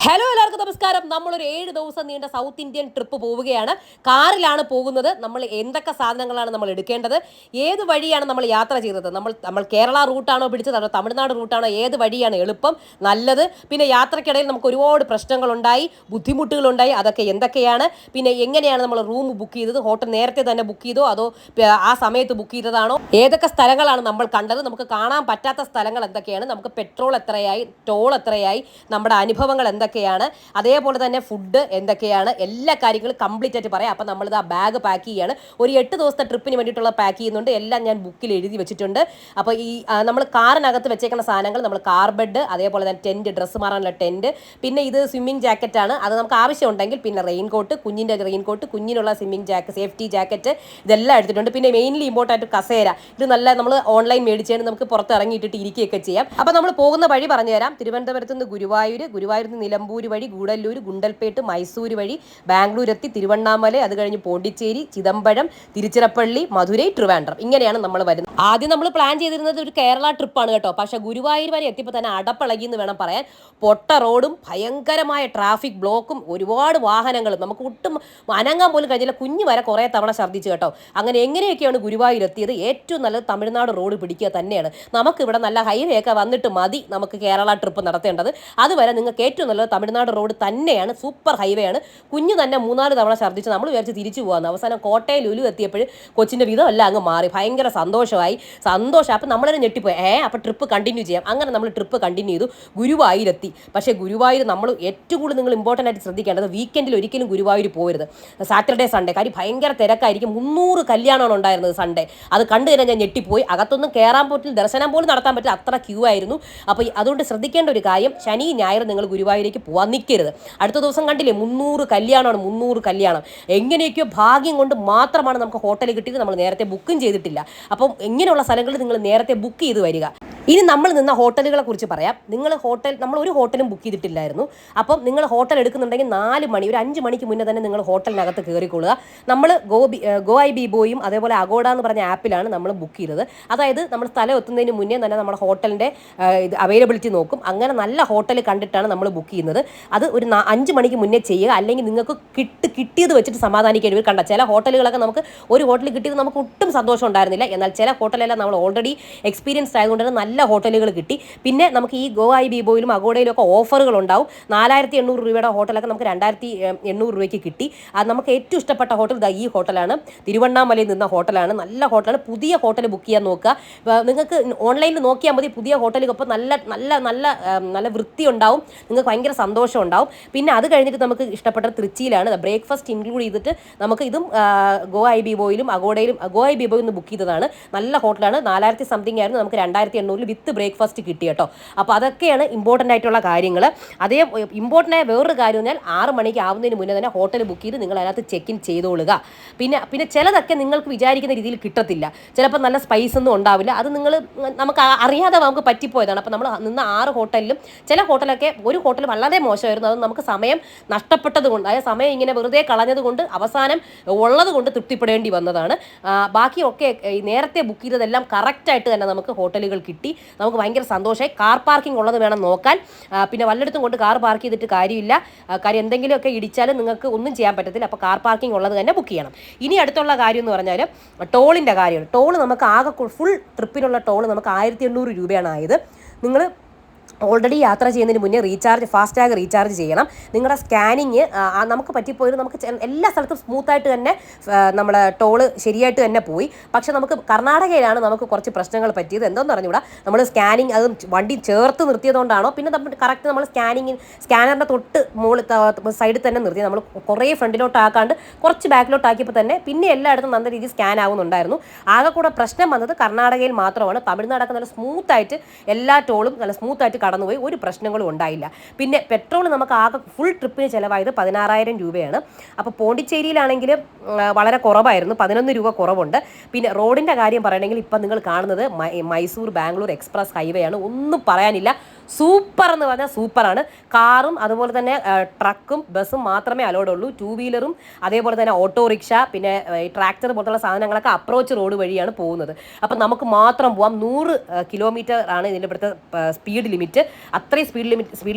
Hello എല്ലാവർക്കും നമസ്കാരം. നമ്മളൊരു ഏഴ് ദിവസം നീണ്ട സൗത്ത് ഇന്ത്യൻ ട്രിപ്പ് പോവുകയാണ്. കാറിലാണ് പോകുന്നത്. നമ്മൾ എന്തൊക്കെ സാധനങ്ങളാണ് നമ്മൾ എടുക്കേണ്ടത്? ഏത് വഴിയാണ് നമ്മൾ യാത്ര ചെയ്തത്? നമ്മൾ നമ്മൾ കേരള റൂട്ടാണോ പിടിച്ചത്? അതോ തമിഴ്നാട് റൂട്ടാണോ? ഏത് വഴിയാണ് എളുപ്പം നല്ലത്? പിന്നെ യാത്രക്കിടയിൽ നമുക്ക് ഒരുപാട് പ്രശ്നങ്ങളുണ്ടായി ബുദ്ധിമുട്ടുകളുണ്ടായി. അതൊക്കെ എന്തൊക്കെയാണ്? പിന്നെ എങ്ങനെയാണ് നമ്മൾ റൂം ബുക്ക് ചെയ്തത്? ഹോട്ടൽ നേരത്തെ തന്നെ ബുക്ക് ചെയ്തോ? അതോ ആ സമയത്ത് ബുക്ക് ചെയ്തതാണോ? ഏതൊക്കെ സ്ഥലങ്ങളാണ് നമ്മൾ കണ്ടത്? നമുക്ക് കാണാൻ പറ്റാത്ത സ്ഥലങ്ങൾ എന്തൊക്കെയാണ്? നമുക്ക് പെട്രോൾ എത്രയായി ടോൾ എത്രയായി? നമ്മുടെ അനുഭവങ്ങൾ എന്തൊക്കെയാണ്? അതേപോലെ തന്നെ ഫുഡ് എന്തൊക്കെയാണ്? എല്ലാ കാര്യങ്ങളും കംപ്ലീറ്റ് ആയിട്ട് പറയാം. അപ്പം നമ്മളിത് ആ ബാഗ് പാക്ക് ചെയ്യാണ്. ഒരു എട്ട് ദിവസത്തെ ട്രിപ്പിന് വേണ്ടിയിട്ടുള്ള പാക്ക് ചെയ്യുന്നുണ്ട്. എല്ലാം ഞാൻ ബുക്കിൽ എഴുതി വെച്ചിട്ടുണ്ട്. അപ്പോൾ ഈ നമ്മൾ കാറിനകത്ത് വെച്ചേക്കുന്ന സാധനങ്ങൾ നമ്മൾ കാർ ബെഡ് അതേപോലെ തന്നെ ടെന്റ് ഡ്രസ്സ് മാറാനുള്ള ടെന്റ് പിന്നെ ഇത് സ്വിമ്മിങ് ജാക്കറ്റാണ് അത് നമുക്ക് ആവശ്യമുണ്ടെങ്കിൽ പിന്നെ റെയിൻ കോട്ട് കുഞ്ഞിന്റെ റെയിൻ കോട്ട് കുഞ്ഞിനുള്ള സ്വിമ്മിങ് ജാക്കറ്റ് സേഫ്റ്റി ജാക്കറ്റ് ഇതെല്ലാം എടുത്തിട്ടുണ്ട്. പിന്നെ മെയിൻലി ഇമ്പോർട്ടന്റ് ആയിട്ട് കസേര. ഇത് നല്ല നമ്മൾ ഓൺലൈൻ മേടിച്ചാൽ നമുക്ക് പുറത്ത് ഇറങ്ങിയിട്ടിട്ട് ഇരിക്കുകയൊക്കെ ചെയ്യാം. അപ്പോൾ നമ്മൾ പോകുന്ന വഴി പറഞ്ഞു തരാം തിരുവനന്തപുരത്ത് നിന്ന് ഗുരുവായൂർ ഗുരുവായൂർ നിന്ന് നിലമ്പൂർ വഴി ഗൂഡല്ലൂർ ഗുണ്ടൽപേട്ട് മൈസൂർ വഴി ബാംഗ്ലൂർ എത്തി തിരുവണ്ണാമല അത് കഴിഞ്ഞ് പോണ്ടിച്ചേരി ചിദംബരം തിരുച്ചിറപ്പള്ളി മധുരൈ ട്രിവാൻഡ്രം. ഇങ്ങനെയാണ് നമ്മൾ വരുന്നത്. ആദ്യം നമ്മൾ പ്ലാൻ ചെയ്തിരുന്നത് ഒരു കേരള ട്രിപ്പാണ് കേട്ടോ. പക്ഷേ ഗുരുവായൂർ വരെ എത്തിയപ്പോൾ തന്നെ അടപ്പളകി എന്ന് വേണം പറയാൻ. പൊട്ട റോഡും ഭയങ്കരമായ ട്രാഫിക് ബ്ലോക്കും ഒരുപാട് വാഹനങ്ങളും. നമുക്ക് ഒട്ടും അനങ്ങാൻ പോലും കഴിഞ്ഞില്ല. കുഞ്ഞു വരെ കുറേ തവണ ഛർദ്ദിച്ചു കേട്ടോ. അങ്ങനെ എങ്ങനെയൊക്കെയാണ് ഗുരുവായൂർ എത്തിയത്? ഏറ്റവും നല്ലത് തമിഴ്നാട് റോഡ് പിടിക്കുക തന്നെയാണ്. നമുക്ക് ഇവിടെ നല്ല ഹൈവേ ഒക്കെ വന്നിട്ട് മതി നമുക്ക് കേരള ട്രിപ്പ് നടത്തേണ്ടത്. അതുവരെ നിങ്ങൾക്ക് ഏറ്റവും നല്ലത് തമിഴ്നാട് റോഡ് തന്നെയാണ് സൂപ്പർ ഹൈവേ ആണ്. കുഞ്ഞു തന്നെ മൂന്നാൽ തവണ ഛർദ്ദിച്ച് നമ്മൾ വിചാരിച്ച് തിരിച്ചു പോകാന്ന് അവസാനം കോട്ടയിൽ ഉലു എത്തിയപ്പോൾ കൊച്ചിന്റെ വിധമല്ല അങ്ങ് മാറി. ഭയങ്കര സന്തോഷമായി. സന്തോഷം. അപ്പം നമ്മളൊരു ഞെട്ടിപ്പോയി. ഏ അപ്പം ട്രിപ്പ് കണ്ടിന്യൂ ചെയ്യാം. അങ്ങനെ നമ്മൾ ട്രിപ്പ് കണ്ടിന്യൂ ചെയ്തു. ഗുരുവായൂരെത്തി. പക്ഷേ ഗുരുവായൂർ നമ്മൾ ഏറ്റവും കൂടുതൽ നിങ്ങൾ ഇമ്പോർട്ടന്റ് ആയിട്ട് ശ്രദ്ധിക്കേണ്ടത് വീക്കെൻഡിൽ ഒരിക്കലും ഗുരുവായൂർ പോരുത്. സാറ്റർഡേ സൺഡേ കാര്യം ഭയങ്കര തിരക്കായിരിക്കും. മുന്നൂറ് കല്യാണമാണ് ഉണ്ടായിരുന്നത് സൺഡേ അത് കണ്ടു കഴിഞ്ഞാൽ ഞാൻ ഞെട്ടിപ്പോയി. അകത്തൊന്നും കയറാൻ പറ്റില്ല ദർശനം പോലും നടത്താൻ പറ്റില്ല. അത്ര ക്യൂ ആയിരുന്നു. അപ്പോൾ അതുകൊണ്ട് ശ്രദ്ധിക്കേണ്ട ഒരു കാര്യം ശനി ഞായർ നിങ്ങൾ ഗുരുവായൂരേക്ക് പോകാൻ നിൽക്കരുത് അടുത്ത ദിവസം കണ്ടില്ലേ മുന്നൂറ് കല്യാണമാണ് മുന്നൂറ് കല്യാണം. എങ്ങനെയൊക്കെയോ ഭാഗ്യം കൊണ്ട് മാത്രമാണ് നമുക്ക് ഹോട്ടൽ കിട്ടിയത് നമ്മൾ നേരത്തെ ബുക്കും ചെയ്തിട്ടില്ല. അപ്പം ഇങ്ങനെയുള്ള സ്ഥലങ്ങളിൽ നിങ്ങൾ നേരത്തെ ബുക്ക് ചെയ്ത് വരിക. ഇനി നമ്മൾ നിന്ന ഹോട്ടലുകളെ കുറിച്ച് പറയാം. നിങ്ങൾ ഹോട്ടൽ നമ്മൾ ഒരു ഹോട്ടലും ബുക്ക് ചെയ്തിട്ടില്ലായിരുന്നു. അപ്പം നിങ്ങൾ ഹോട്ടൽ എടുക്കുന്നുണ്ടെങ്കിൽ നാല് മണി ഒരു അഞ്ച് മണിക്ക് മുന്നേ തന്നെ നിങ്ങൾ ഹോട്ടലിനകത്ത് കയറിക്കൊള്ളുക. നമ്മൾ ഗോ ബി ഗോ ഐ ബിബോയും അതേപോലെ അഗോഡ എന്ന് പറഞ്ഞ ആപ്പിലാണ് നമ്മൾ ബുക്ക് ചെയ്തത്. അതായത് നമ്മൾ സ്ഥലം എത്തുന്നതിന് മുന്നേ തന്നെ നമ്മുടെ ഹോട്ടലിന്റെ ഇത് അവൈലബിലിറ്റി നോക്കും. അങ്ങനെ നല്ല ഹോട്ടൽ കണ്ടിട്ടാണ് നമ്മൾ ബുക്ക് ചെയ്യുന്നത്. അത് ഒരു അഞ്ച് മണിക്ക് മുന്നേ ചെയ്യുക. അല്ലെങ്കിൽ നിങ്ങൾക്ക് കിട്ട് കിട്ടിയത് വെച്ചിട്ട് സമാധാനിക്കേണ്ടി വരും. കണ്ട ചില ഹോട്ടലുകളൊക്കെ നമുക്ക് ഒരു ഹോട്ടലിൽ കിട്ടിയത് നമുക്ക് ഒട്ടും സന്തോഷം ഉണ്ടായിരുന്നില്ല. എന്നാൽ ചില ഹോട്ടലെല്ലാം നമ്മൾ ഓൾറെഡി എക്സ്പീരിയൻസ് ആയതുകൊണ്ട് തന്നെ നല്ല ഹോട്ടലുകൾ കിട്ടി. പിന്നെ നമുക്ക് ഈ ഗോ ഐ ബീബോയിലും അഗോഡയിലും ഒക്കെ ഓഫറുകൾ ഉണ്ടാവും. നാലായിരത്തി എണ്ണൂറ് രൂപയുടെ ഹോട്ടലൊക്കെ നമുക്ക് രണ്ടായിരത്തി എണ്ണൂറ് രൂപയ്ക്ക് കിട്ടി. അത് നമുക്ക് ഏറ്റവും ഇഷ്ടപ്പെട്ട ഹോട്ടൽ ഈ ഹോട്ടലാണ്. തിരുവണ്ണാമലയിൽ നിന്ന ഹോട്ടലാണ്. നല്ല ഹോട്ടലാണ്. പുതിയ ഹോട്ടൽ ബുക്ക് ചെയ്യാൻ നോക്കുക. നിങ്ങൾക്ക് ഓൺലൈനിൽ നോക്കിയാൽ മതി. പുതിയ ഹോട്ടലുകൾപ്പോൾ നല്ല നല്ല നല്ല നല്ല വൃത്തി ഉണ്ടാവും. നിങ്ങൾക്ക് ഭയങ്കര സന്തോഷം ഉണ്ടാവും. പിന്നെ അത് കഴിഞ്ഞിട്ട് നമുക്ക് ഇഷ്ടപ്പെട്ട തൃച്ചിയിലാണ്. ബ്രേക്ക്ഫാസ്റ്റ് ഇൻക്ലൂഡ് ചെയ്തിട്ട് നമുക്ക് ഇതും ഗോ ഐ ബി ബോയിലും അഗോഡയിലും ഗോ ഐ ബി ബോയിൽ നിന്ന് ബുക്ക് ചെയ്തതാണ്. നല്ല ഹോട്ടലാണ്. നാലായിരത്തി സംതിങ് ആയിരുന്നു. നമുക്ക് രണ്ടായിരത്തി എണ്ണൂറിൽ വിത്ത് ബ്രേക്ക്ഫാസ്റ്റ് കിട്ടി കേട്ടോ. അപ്പോൾ അതൊക്കെയാണ് ഇമ്പോർട്ടന്റ് ആയിട്ടുള്ള കാര്യങ്ങൾ അതേ ഇമ്പോർട്ടന്റ് ആയ വേറൊരു കാര്യം എന്ന് പറഞ്ഞാൽ ആറ് മണിക്ക് ആവുന്നതിന് മുന്നേ തന്നെ ഹോട്ടൽ ബുക്ക് ചെയ്ത് നിങ്ങൾ അതിനകത്ത് ചെക്ക് ഇൻ ചെയ്തോളുക. പിന്നെ പിന്നെ ചിലതൊക്കെ നിങ്ങൾക്ക് വിചാരിക്കുന്ന രീതിയിൽ കിട്ടത്തില്ല. ചിലപ്പോൾ നല്ല സ്പൈസ് ഒന്നും ഉണ്ടാവില്ല. അത് നിങ്ങൾ നമുക്ക് അറിയാതെ നമുക്ക് പറ്റിപ്പോയതാണ്. അപ്പോൾ നമ്മൾ നിന്ന് ആറ് ഹോട്ടലിലും ചില ഹോട്ടലൊക്കെ ഒരു ഹോട്ടൽ വളരെ മോശമായിരുന്നു. അത് നമുക്ക് സമയം നഷ്ടപ്പെട്ടത് കൊണ്ട് അതായത് സമയം ഇങ്ങനെ വെറുതെ കളഞ്ഞത് കൊണ്ട് അവസാനം ഉള്ളത് കൊണ്ട് തൃപ്തിപ്പെടേണ്ടി വന്നതാണ്. ബാക്കിയൊക്കെ നേരത്തെ ബുക്ക് ചെയ്തതെല്ലാം കറക്റ്റായിട്ട് തന്നെ നമുക്ക് ഹോട്ടലുകൾ കിട്ടി. നമുക്ക് ഭയങ്കര സന്തോഷമായി. കാർ പാർക്കിംഗ് ഉള്ളത് വേണം നോക്കാൻ. പിന്നെ വല്ലയിടത്തും കൊണ്ട് കാർ പാർക്ക് ചെയ്തിട്ട് കാര്യമില്ല. കാര്യം എന്തെങ്കിലുമൊക്കെ ഇടിച്ചാലും നിങ്ങൾക്ക് ഒന്നും ചെയ്യാൻ പറ്റത്തില്ല. അപ്പോൾ കാർ പാർക്കിംഗ് ഉള്ളത് തന്നെ ബുക്ക് ചെയ്യണം. ഇനി അടുത്തുള്ള കാര്യം എന്ന് പറഞ്ഞാൽ ടോളിന്റെ കാര്യമാണ്. ടോൾ നമുക്ക് ആകെ ഫുൾ ട്രിപ്പിനുള്ള ടോൾ നമുക്ക് ആയിരത്തി എണ്ണൂറ് രൂപയാണ് ആയത്. നിങ്ങൾ ഓൾറെഡി യാത്ര ചെയ്യുന്നതിന് മുന്നേ റീചാർജ് ഫാസ്റ്റാഗ് റീചാർജ് ചെയ്യണം. നിങ്ങളുടെ സ്കാനിങ് നമുക്ക് പറ്റിപ്പോയത് നമുക്ക് എല്ലാ സ്ഥലത്തും സ്മൂത്തായിട്ട് തന്നെ നമ്മുടെ ടോൾ ശരിയായിട്ട് തന്നെ പോയി. പക്ഷേ നമുക്ക് കർണാടകയിലാണ് നമുക്ക് കുറച്ച് പ്രശ്നങ്ങൾ പറ്റിയത്. എന്തോന്ന് പറഞ്ഞുകൂടാ നമ്മൾ സ്കാനിങ് അത് വണ്ടി ചേർത്ത് നിർത്തിയതുകൊണ്ടാണോ? പിന്നെ നമ്മൾ കറക്റ്റ് നമ്മൾ സ്കാനിങ് സ്കാനറിന്റെ തൊട്ട് മുകളിൽ സൈഡിൽ തന്നെ നിർത്തി. നമ്മൾ കുറേ ഫ്രണ്ടിലോട്ട് ആക്കാണ്ട് കുറച്ച് ബാക്കിലോട്ട് ആക്കിയപ്പോൾ തന്നെ പിന്നെ എല്ലായിടത്തും നല്ല രീതിയിൽ സ്കാൻ ആവുന്നുണ്ടായിരുന്നു. ആകെ കൂടെ പ്രശ്നം വന്നത് കർണാടകയിൽ മാത്രമാണ്. തമിഴ്നാടൊക്കെ നല്ല സ്മൂത്തായിട്ട് എല്ലാ ടോളും നല്ല സ്മൂത്തായിട്ട് കടന്നുപോയി ഒരു പ്രശ്നങ്ങളും ഉണ്ടായില്ല. പിന്നെ പെട്രോൾ നമുക്ക് ആകെ ഫുൾ ട്രിപ്പിന് ചിലവായത് പതിനാറായിരം രൂപയാണ്. അപ്പോൾ പോണ്ടിച്ചേരിയിലാണെങ്കിൽ വളരെ കുറവായിരുന്നു പതിനൊന്ന് രൂപ കുറവുണ്ട്. പിന്നെ റോഡിന്റെ കാര്യം പറയണമെങ്കിൽ ഇപ്പം നിങ്ങൾ കാണുന്നത് മൈസൂർ ബാംഗ്ലൂർ എക്സ്പ്രസ് ഹൈവേ ആണ് ഒന്നും പറയാനില്ല. സൂപ്പർ എന്ന് പറഞ്ഞാൽ സൂപ്പറാണ്. കാറും അതുപോലെ തന്നെ ട്രക്കും ബസ്സും മാത്രമേ അലോഡ് ഉള്ളൂ. ടു വീലറും അതേപോലെ തന്നെ ഓട്ടോറിക്ഷ പിന്നെ ട്രാക്ടർ പോലത്തുള്ള സാധനങ്ങളൊക്കെ അപ്രോച്ച് റോഡ് വഴിയാണ് പോകുന്നത്. അപ്പം നമുക്ക് മാത്രം പോവാം. നൂറ് കിലോമീറ്റർ ആണ് ഇതിന്റെ ഇവിടുത്തെ സ്പീഡ് ലിമിറ്റ് അത്രയും സ്പീഡ് ലിമിറ്റ് സ്പീഡ് ലിമിറ്റ്